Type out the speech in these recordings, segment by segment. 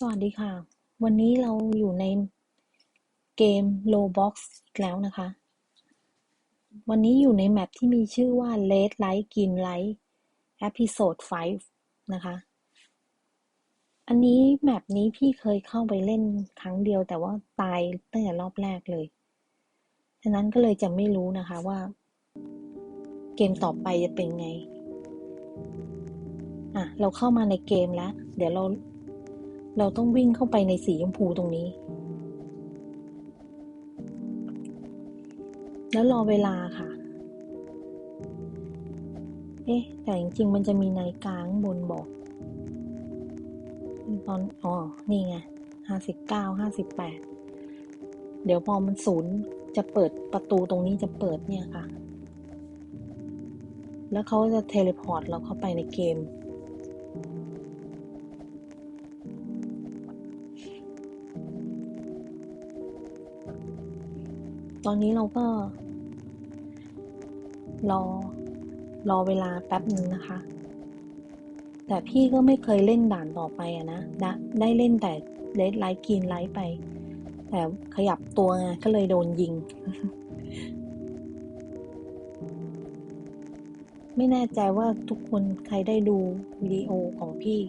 สวัสดีค่ะ วันนี้เราอยู่ในเกม Roblox อีกแล้วนะคะ วันนี้อยู่ในแมปที่มีชื่อว่า Red Light Green Light Episode 5 นะคะ อันนี้แมปนี้พี่เคยเข้าไปเล่นครั้งเดียวแต่ว่าตายตั้งแต่รอบแรกเลย ฉะนั้นก็เลยจะไม่รู้นะคะว่า เกมต่อไปจะเป็นไง อะ เราเข้ามาในเกมแล้ว เดี๋ยวเรา เราต้องวิ่งเข้าไปในสีชมพูตรงนี้ แล้วรอเวลาค่ะ เอ๊ะ แต่จริงๆ มันจะมีนาฬิกาข้างบนบอก ตอน อ๋อ นี่ไงห้าสิบเก้าห้าสิบแปด เดี๋ยวพอมันศูนย์จะเปิดประตูตรงนี้จะเปิดเนี่ยค่ะ แล้วเขาจะเทเลพอร์ตเราเข้าไปในเกม ตอนนี้เราก็ รอ รอเวลาแป๊บหนึ่งนะคะ แต่พี่ก็ไม่เคยเล่นด่านต่อไปอะนะได้ได้เล่นแต่เลดไลท์กินไลท์ไป แต่ขยับตัวไงก็เลยโดนยิง ไม่แน่ใจว่าทุกคนใครได้ดูวิดีโอของพี่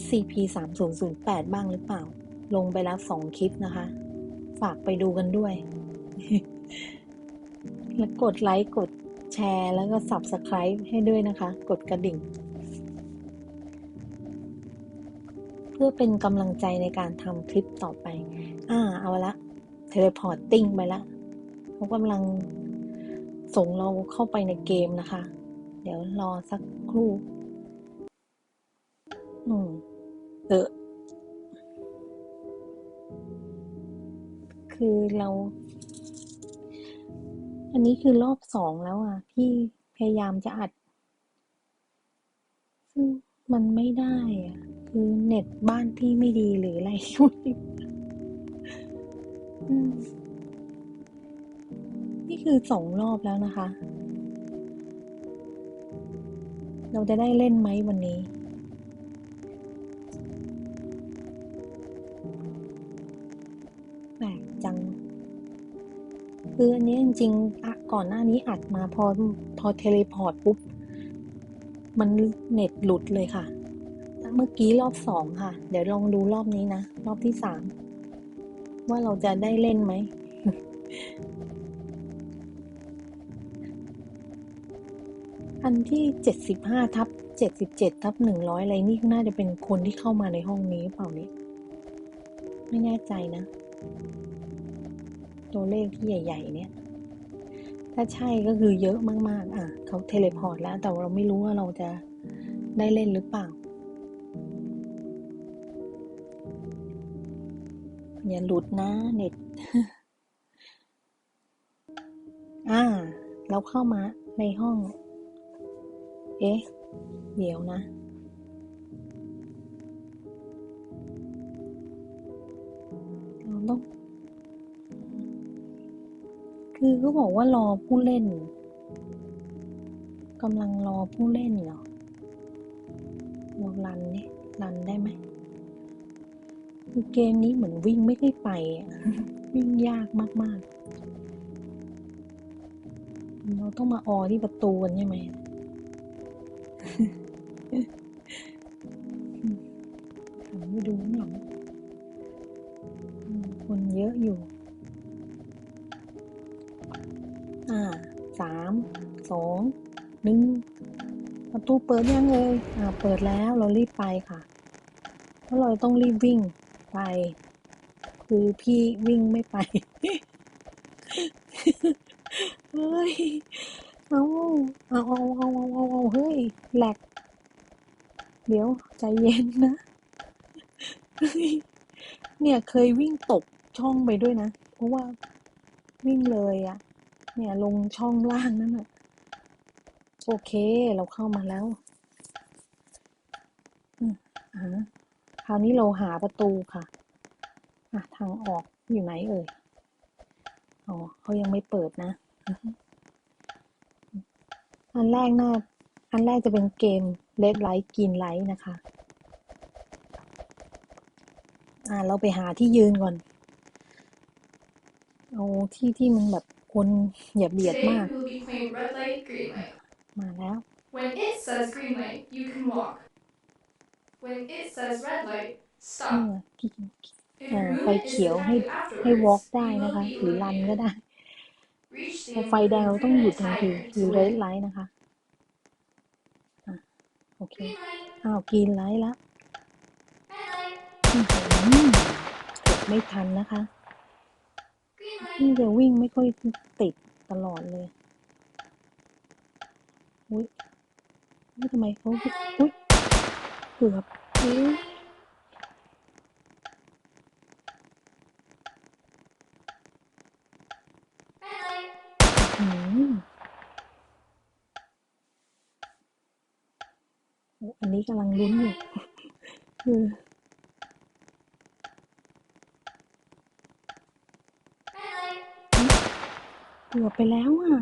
SCP 3008บ้างหรือเปล่า ลงไปแล้วสองคลิปนะคะ ฝากไปดูกันด้วย แล้วกดไลค์ กดแชร์ แล้วก็ Subscribe ให้ด้วยนะคะ กดกระดิ่ง เพื่อเป็นกำลังใจในการทำคลิปต่อไป อ่า เอาละเทเลพอร์ตติ้งไปละเขากำลังส่งเราเข้าไปในเกมนะคะ เดี๋ยวรอสักครู่อืมเออ คือเรา อันนี้คือรอบสองแล้วอะพี่พยายามจะอัด ซึ่งมันไม่ได้อะ คือเน็ตบ้านพี่ไม่ดีหรืออะไรไม่รู้อืมนี่คือสองรอบแล้วนะคะ เราจะได้เล่นไหมวันนี้ คืออันนี้จริงๆก่อนหน้านี้อัดมาพอพอเทเลพอร์ตปุ๊บ มันเน็ตหลุดเลยค่ะ เมื่อกี้รอบสองค่ะ เดี๋ยวลองดูรอบนี้นะ รอบที่สามว่าเราจะได้เล่นไหมอันที่เจ็ดสิบห้าทับเจ็ดสิบเจ็ดทับหนึ่งร้อยอะไรนี่น่าจะเป็นคนที่เข้ามาในห้องนี้เปล่าเนี่ยไม่แน่ใจนะ ตัวเลขที่ใหญ่ ๆ เนี่ย ถ้าใช่ก็คือเยอะมาก ๆ อะ เขาเทเลพอร์ตแล้ว แต่เราไม่รู้ว่าเราจะได้เล่นหรือเปล่าอย่าหลุดนะเน็ต อ่า เราเข้ามาในห้อง เอ๊ะ เดี๋ยวนะ เราต้อง คือเขาบอกว่ารอผู้เล่นกำลังรอผู้เล่นเหรอเรารันเนี่ยรันได้ไหมคือเกมนี้เหมือนวิ่งไม่ได้ไป วิ่งยากมากๆ เราต้องมาออที่ประตูกันใช่ไหมหันไปดูข้างหลังอืมคนเยอะอยู่ สามสองหนึ่งประตูเปิดยังเลยอ่าเปิดแล้วเรารีบไปค่ะ เพราะเราต้องรีบวิ่งไป คือพี่วิ่งไม่ไป เฮ้ย เอาเอาเอาเอาเอาเอาเอาเฮ้ยแหลก เดี๋ยวใจเย็นนะเฮ้ยเนี่ยเคยวิ่งตกช่องไปด้วยนะ เพราะว่าวิ่งเลยอะ เนี่ยลงช่องล่างนั่นอะโอเค เราเข้ามาแล้วอืมอ่าคราวนี้เราหาประตูค่ะอะ ทางออกอยู่ไหนเอ่ยอ๋อเขายังไม่เปิดนะ อันแรกน่าอันแรกจะเป็นเกม Red Light Green Light นะคะ อ่า เราไปหาที่ยืนก่อน เอาที่ที่มันแบบ คนอย่าเบียด Today มาก we will be playing red light, green light. มาแล้ว When it says green light, you can walk. When it says red light, เอ stop. อที่ If เอ่อ your ไฟ movement is เขียวให้ detected ให้วอล์ก afterwards, ได้ you นะคะ will be หรือรันก็ eliminated. ได้ Reach พอ the ไฟแดงเราต้องหยุด improvement ทันที timer หรือ to เรด win. ไลท์นะคะอะโอเค Green light, อ้าวกรีนไลท์แล้ว red light, อื้อหือเกือบไม่ทันนะคะ green light, นี่จะวิ่งไม่ค่อยติดตลอดเลย อุ้ยนี่ทำไมเขาอุ้ยเกือบอุ้ย light, red light, อืมโอ้อันนี้กำลังลุ้นอยู่คือ red light, เกือไปแล้วอะ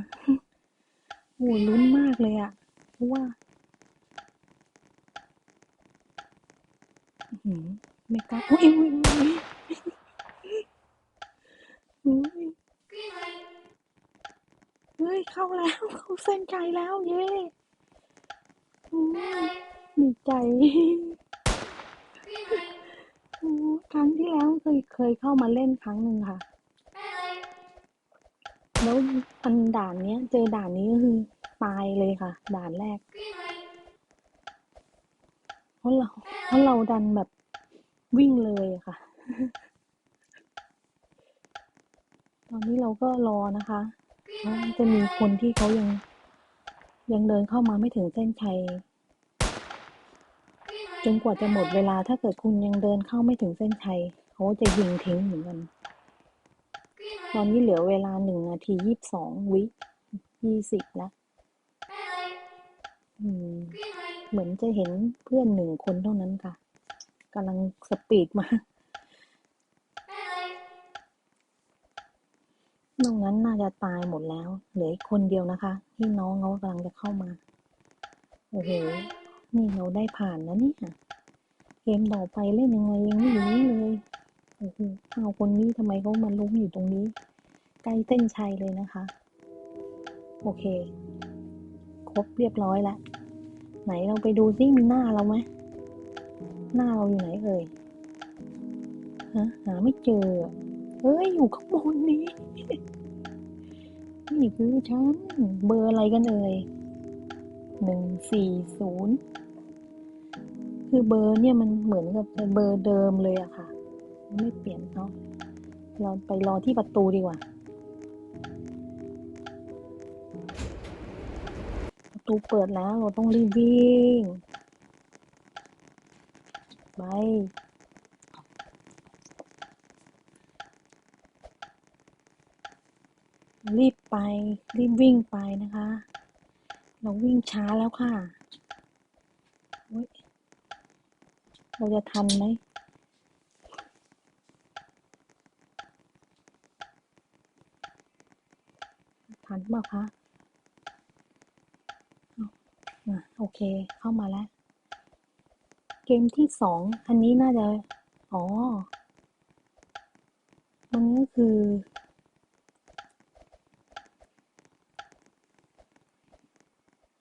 โอ้ลุ้นมากเลยอะเพราะว่าหือไม่กล้าอุ้ยอุ้ยอุ้ยเฮ้ย เข้าแล้ว เข้าเส้นชัยแล้วเย้อุ้ red ย light, ดีใจโอ้ครั้งที่แล้วเคยเคยเข้ามาเล่นครั้งหนึ่งค่ะ แล้วอันด่านเนี้ย เจอด่านนี้ก็คือตายเลยค่ะ ด่านแรก เพราะเราเพราะเราดันแบบวิ่งเลยค่ะ ตอนนี้เราก็รอนะคะ green เพราจะมีคนที่เขายัง ยังเดินเข้ามาไม่ถึงเส้นชัยจนกว่าจะหมดเวลาถ้าเกิดคุณยังเดินเข้าไม่ถึงเส้นชัยเขาจะยิงทิ้งเหมือนกัน ตอนนี้เหลือเวลาหนึ่งนาทียี่สิบสองวิยี่สิบแล้ว red light, อืม green light, เหมือนจะเห็นเพื่อนหนึ่งคนเท่านั้นค่ะกำลังสปีดมา ตรงนอกนั้นน่าจะตายหมดแล้ว เหลืออีกคนเดียวนะคะ ที่น้องเขากำลังจะเข้ามา โอ้โห นี่เราได้ผ่านนะเนี่ย เกมต่อไปเล่นยังไงยังไม่รู้เลย อ้โหเอาคนนี้ทำไมเขามาล้มอยู่ตรงนี้ ใกล้เส้นชัยเลยนะคะ โอเค ครบเรียบร้อยล้วไหนเราไปดูซิมีหน้าเราไหมหน้าเราอยู่ไหนเอ่ยฮะหาไม่เจอเอ้ยอยู่ข้างบนนี้ นี่คือฉัน เบอร์อะไรกันเอ่ยหนึ่งสี่ศูนย์คือเบอร์เนี่ยมันเหมือนกับเบอร์เดิมเลยอะค่ะ ไม่เปลี่ยนเนาะเราไปรอที่ประตูดีกว่า ประตูเปิดแล้วเราต้องรีบวิ่งไปรีบไป รีบวิ่งไปนะคะ เราวิ่งช้าแล้วค่ะ เราจะทันไหม ทันเปล่าคะเอาอะโอเค เข้ามาแล้ว เกมที่สองอันนี้น่าจะ อ๋อ มันก็คือ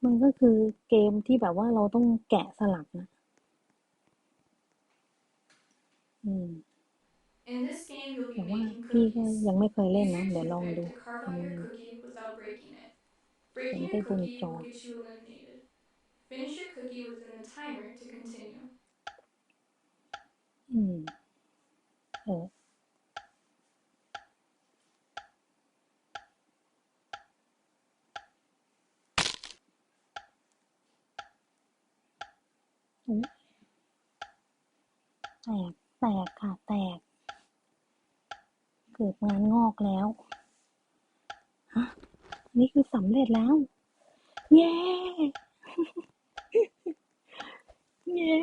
มันก็คือเกมที่แบบว่าเราต้องแกะสลักนะ อืม In this game, you'll be แต่ว่า making พี่ก็ cookies. ยังไม่เคยเล่น Use นะ your เดี๋ยวลอง toothpick ดู to carve ทำ out ไง your cookie without breaking it. เขียน Breaking ไป your บน cookie จอ will get you eliminated. Finish your cookie within the timer to continue. อืมเอออุ๊ยแตก แตกค่ะ แตก เกิดงานงอกแล้ว ฮะ นี่คือสำเร็จแล้ว เย้ เย้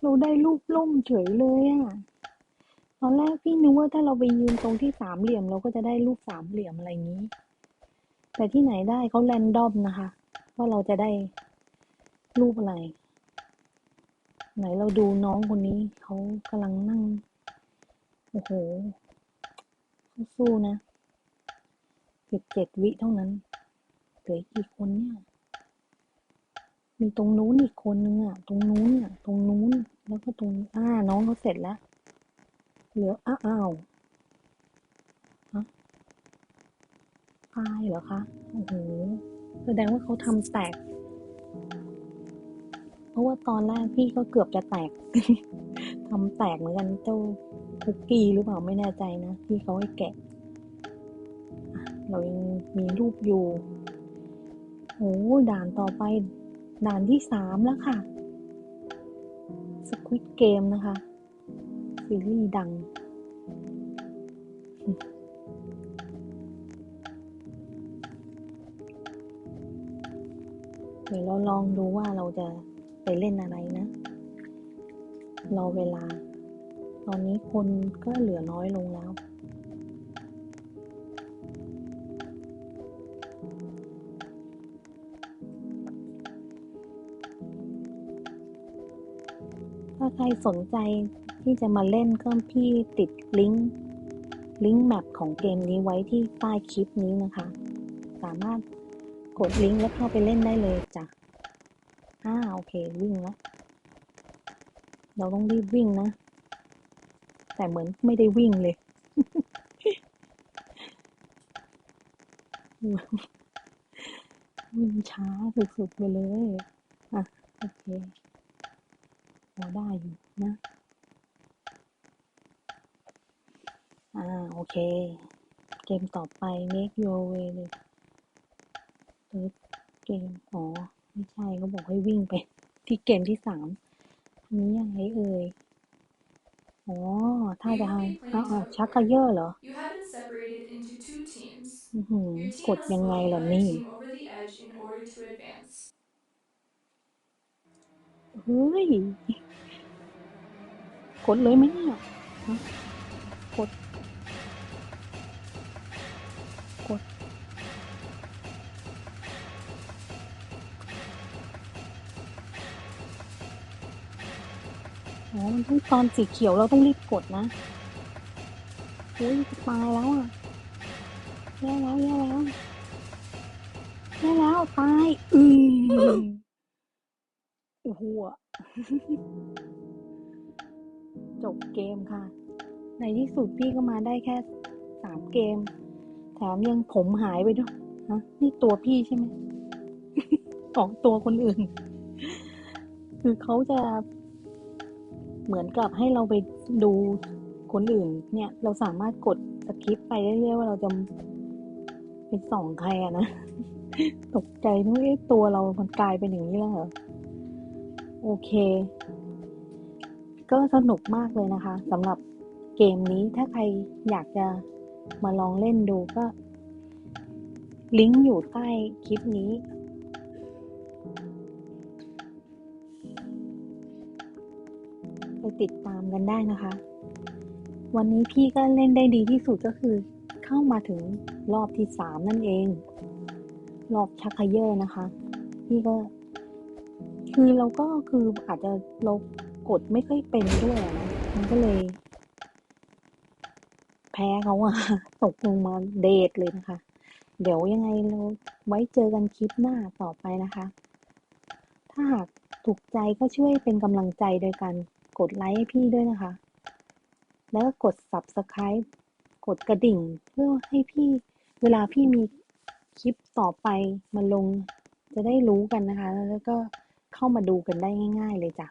เราได้รูปล่มเฉยเลยอะตอนแรกพี่นึกว่าถ้าเราไปยืนตรงที่สามเหลี่ยมเราก็จะได้รูปสามเหลี่ยมอะไรอย่างนี้ แต่ที่ไหนได้เขาแรนดอมนะคะ ว่าเราจะได้รูปอะไร ไหนเราดูน้องคนนี้เขากำลังนั่ง โอ้โห สู้นะ สิบเจ็ดวิเท่านั้นเหลืออีกกี่คนเนี่ย มีตรงนู้นอีกคนนึงอะ ตรงนู้นอะ ตรงนู้น แล้วก็ตรงอ่าน้องเขาเสร็จแล้ว เหลืออ้าวอ้าวฮะตายเหรอคะ โอ้โห แสดงว่าเขาทำแตก เพราะว่าตอนแรกพี่ก็เกือบจะแตก ทำแตกเหมือนกันเจ้าคุกกี้หรือเปล่าไม่แน่ใจนะที่เขาให้แกะ เรายังมีรูปอยู่โอ้ด่านต่อไปด่านที่สามแล้วค่ะ Squid Game นะคะซีรีส์ดัง เดี๋ยวเราลองดูว่าเราจะไปเล่นอะไรนะ รอเวลา ตอนนี้คนก็เหลือน้อยลงแล้ว ถ้าใครสนใจที่จะมาเล่นก็พี่ติดลิงก์ลิงก์แมปของเกมนี้ไว้ที่ใต้คลิปนี้นะคะ สามารถกดลิงก์แล้วเข้าไปเล่นได้เลยจ้ะอ่าโอเควิ่งล้วเราต้องรีบวิ่งนะ แต่เหมือนไม่ได้วิ่งเลย วิ่งช้าสุดๆไปเลย อะ โอเค อได้อยู่นะ อ่า โอเค เกมต่อไป make your way เลย third เกม อ๋อ ไม่ใช่เขาบอกให้วิ่งไป ที่เกมที่สามอันนี้ยังไงเอ่ยอ๋อถ้าจะให้อ้าวอ้าวชักกระเยอะเหรอ You have been separated into two teams. อื้อหือ Your ก team ด must ยังไง pull the ล่ะ other นี่ team over the edge in order to advance. เฮ้ย กดเลยไหมเนี่ยกด กด อ๋อ มันต้องตอนสีเขียวเราต้องรีบกดนะอุ้ยตายแล้วอะแย่แล้วแย่แล้วแย่แล้วตายอืมโอ้โห จบเกมค่ะ ในที่สุดพี่ก็มาได้แค่สามเกม แถมยังผมหายไปด้วยฮะนี่ตัวพี่ใช่ไหมของตัวคนอื่น คือเขาจะเหมือนกับให้เราไปดูคนอื่น เนี่ย เราสามารถกดสคิปไปเรื่อยๆว่าเราจะเป็นส่องใครอะนะตกใจนึกว่าตัวเรามันกลายเป็นอย่างนี้แล้วเหรอ โอเค ก็สนุกมากเลยนะคะสำหรับเกมนี้ถ้าใครอยากจะมาลองเล่นดูก็ ลิงก์อยู่ใต้คลิปนี้ ไปติดตามกันได้นะคะ วันนี้พี่ก็เล่นได้ดีที่สุดก็คือ เข้ามาถึงรอบที่สามนั่นเอง รอบชักเขยอนะคะ พี่ก็คือเราก็คืออาจจะเรา กดไม่ค่อยเป็นด้วยนะมันก็เลย แพ้เขาอะตกลงมาเดทเลยนะคะ เดี๋ยวยังไงเราไว้เจอกันคลิปหน้าต่อไปนะคะ ถ้าหากถูกใจก็ช่วยเป็นกำลังใจโดยการกดไลค์ให้พี่ด้วยนะคะ แล้วก็กด subscribe กดกระดิ่งเพื่อให้พี่เวลาพี่มีคลิปต่อไปมาลงจะได้รู้กันนะคะ แล้วก็เข้ามาดูกันได้ง่าย ๆ เลยจ้ะ